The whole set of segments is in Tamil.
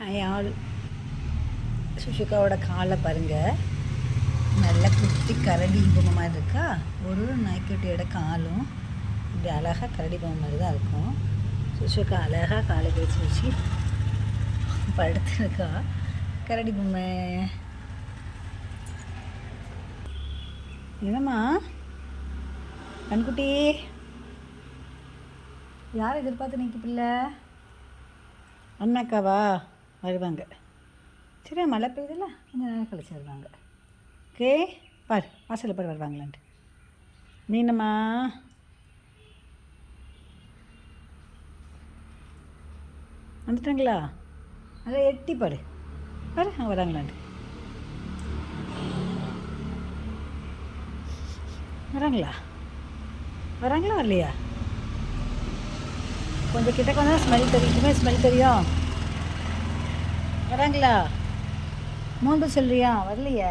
Hi all. சுஷிகாவோட காலை பாருங்க. நல்லா குட்டி கரடி பொம்மை மாதிரி இருக்கா? ஒரு நாய்க்குட்டியோட காலும் இப்படி அழகாக கரடி பொம்மை மாதிரி தான் இருக்கும். சுஷிகா அழகாக காலை பேச்சு வச்சு படுத்துருக்கா. கரடி பொம்மை என்னம்மா? கண்குட்டி. யார் எதிர்பார்த்து நிற்க பிள்ளை? அண்ணாக்காவா? வருவாங்க. சரி மழை பெய்யுதுல்ல கொஞ்சம் நேரம் கழிச்சு வருவாங்க. ஓகே? பார் வாசலில் பார் வருவாங்களான்ட்டு. மீனம்மா வந்துட்டாங்களா? நல்லா எட்டி பாரு. பாரு அவங்க வராங்களான்ட்டு. வராங்களா? வராங்களா வரலையா? கொஞ்சம் கிட்ட கொஞ்சம் ஸ்மெல் தெரியும். ஸ்மெல் தெரியும். வராங்களா? மூன்று சொல்றியா? வரலையே.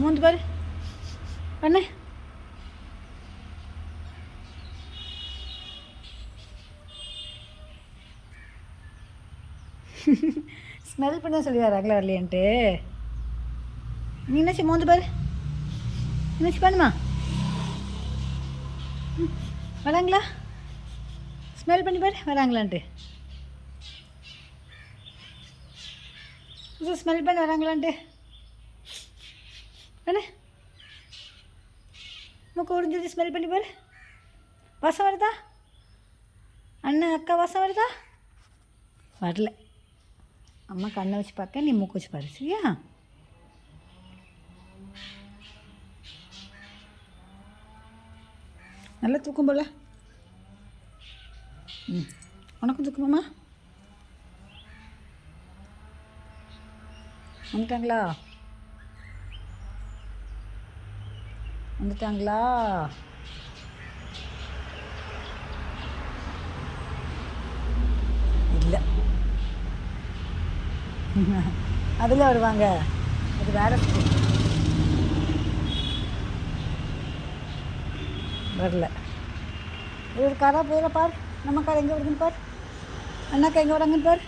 மூன்று பாரு? பண்ணு ஸ்மெல் பண்ண சொல்லி வராங்களா வரலையான்ட்டு நீ என்னாச்சு மூந்து பாரு? என்னச்சு பண்ணுமா? வராங்களா? ஸ்மெல் பண்ணி பாரு வராங்களான்ட்டு. புதுசு ஸ்மெல் பண்ணி வராங்களான்ட்டு. பண்ணு மூக்கு உறிஞ்சது ஸ்மெல் பண்ணி பாரு. வாசம் வருதா? அண்ணன் அக்கா வாசம் வருதா? வரல. அம்மா கண்ணை வச்சு பார்க்க நீ மூக்கு வச்சு பாரு சரியா? நல்லா தூக்கம் போல. ம் உனக்கும் தூக்கமாம்மா? வந்துட்டாங்களா? வந்துட்டாங்களா? இல்லை. அதில் வருவாங்க. அது வேற வரல. இது காரா போயிட பார். நம்ம கார் எங்கே வருதுன்னு பார். அண்ணாக்கா எங்கே வராங்கன்னு பார்.